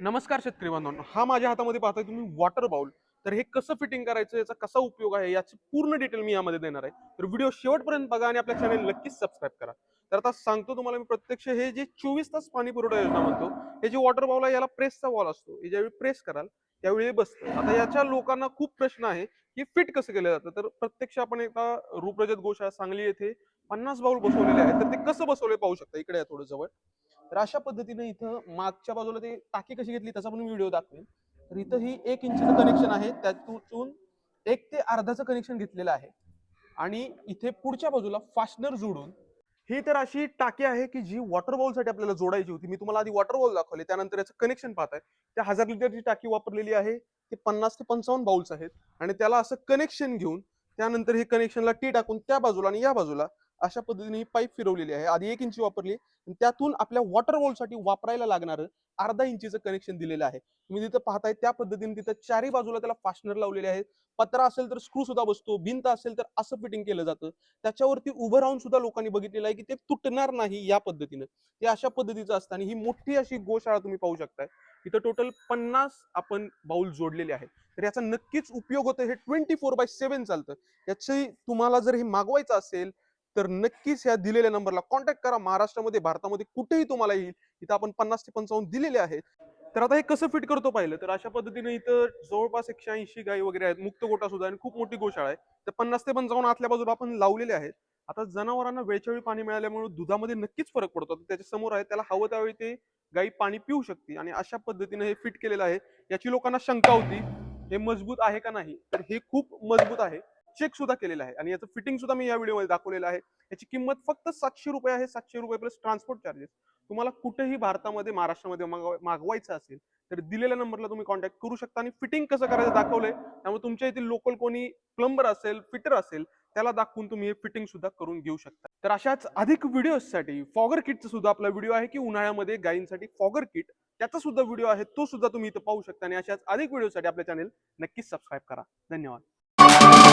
नमस्कार शेतकरी बांधवांनो. हा माझ्या हातामध्ये पाहताय तुम्ही वॉटर बाउल तर हे कसं फिटिंग करायचं याचा कसा उपयोग आहे याची पूर्ण डिटेल मी यामध्ये देणार आहे. तर व्हिडिओ शेवटपर्यंत बघा आणि आपल्या चॅनल नक्कीच सबस्क्राईब करा. तर आता सांगतो तुम्हाला मी प्रत्यक्ष हे जे चोवीस तास पाणी पुरवठा योजना म्हणतो हे जे वॉटर बाउल आहे याला प्रेसचा वॉल असतो. हे ज्यावेळी प्रेस कराल त्यावेळी बसतं. आता याच्या लोकांना खूप प्रश्न आहे की फिट कसं केलं जातं? तर प्रत्यक्ष आपण एकदा रूपरजत गोशाळा सांगली येथे पन्नास बाउल बसवलेले आहेत. तर ते कसं बसवले पाहू शकता? इकडे या थोडं जवळ. तर अशा पद्धतीने इथं मागच्या बाजूला ते टाकी कशी घेतली त्याचा पण व्हिडिओ दाखवेन. तर इथं ही एक इंचचं कनेक्शन आहे त्यातून एक ते अर्धाचं कनेक्शन घेतलेलं आहे. आणि इथे पुढच्या बाजूला फास्टनर जोडून ही तर अशी टाकी आहे की जी वॉटर बॉलसाठी साठी आपल्याला जोडायची होती. मी तुम्हाला आधी वॉटर बॉल दाखवले त्यानंतर याचं कनेक्शन पाहताय. त्या हजार लिटरची टाकी वापरलेली आहे ते पन्नास ते पंचावन्न बाउल्स आहेत. आणि त्याला असं कनेक्शन घेऊन त्यानंतर हे कनेक्शनला टी टाकून त्या बाजूला आणि या बाजूला अशा पद्धतीने ही पाईप फिरवलेली आहे. आधी एक इंची वापरली. आणि त्यातून आपल्या वॉटर वॉलसाठी वापरायला लागणारं अर्धा इंचीचं कनेक्शन दिलेलं आहे. तुम्ही तिथं पाहताय त्या पद्धतीने तिथं चारही बाजूला त्याला फास्टनर लावलेले आहेत. पत्रा असेल तर स्क्रू सुद्धा बसतो. भिंत असेल तर असं फिटिंग केलं जातं. त्याच्यावरती उभं राहून सुद्धा लोकांनी बघितलेलं आहे की ते तुटणार नाही या पद्धतीनं. ते अशा पद्धतीचं असतं. आणि ही मोठी अशी गोशाळा तुम्ही पाहू शकताय. इथं टोटल पन्नास आपण बाउल जोडलेले आहेत. तर याचा नक्कीच उपयोग होतो. हे ट्वेंटी फोर बाय सेव्हन चालतं. याची तुम्हाला जर हे मागवायचं असेल तर नक्कीच ह्या दिलेल्या नंबरला कॉन्टॅक्ट करा. महाराष्ट्रामध्ये भारतामध्ये कुठेही तुम्हाला येईल इथं आपण पन्नास ते पंचावन्न दिलेले आहेत. तर आता हे कसं फिट करतो पाहिलं? तर अशा पद्धतीने इथं जवळपास एकशे ऐंशी गायी वगैरे आहेत. मुक्त गोटा सुद्धा आणि खूप मोठी गोशाळा आहे. तर पन्नास ते पंचावन्न आतल्या बाजूला आपण लावलेले आहेत. आता जनावरांना वेळच्या वेळी पाणी मिळाल्यामुळे दुधामध्ये नक्कीच फरक पडतो. त्याच्यासमोर आहे त्याला हवं त्यावेळी ते गाई पाणी पिऊ शकते आणि अशा पद्धतीने हे फिट केलेलं आहे. याची लोकांना शंका होती हे मजबूत आहे का नाही? तर हे खूप मजबूत आहे. चेक सुद्धा केलेलं आहे. आणि याचं फिटिंग सुद्धा मी या व्हिडिओमध्ये दाखवलेलं आहे. याची किंमत फक्त सातशे रुपये आहे सातशे रुपये प्लस ट्रान्सपोर्ट चार्जेस तुम्हाला कुठेही भारतामध्ये महाराष्ट्रामध्ये मागवायचं असेल तर दिलेल्या नंबरला तुम्ही कॉन्टॅक्ट करू शकता. आणि फिटिंग कसं करायचं दाखवलंय त्यामुळे तुमच्या येथील लोकल कोणी प्लंबर असेल फिटर असेल त्याला दाखवून तुम्ही हे फिटिंग सुद्धा करून घेऊ शकता. तर अशाच अधिक व्हिडिओसाठी फॉगर किटचा सुद्धा आपला व्हिडिओ आहे की उन्हाळ्यामध्ये गायींसाठी फॉगर किट त्याचा सुद्धा व्हिडिओ आहे तो सुद्धा तुम्ही इथं पाहू शकता. आणि अशाच अधिक व्हिडिओसाठी आपल्या चॅनेल नक्कीच सबस्क्राईब करा. धन्यवाद.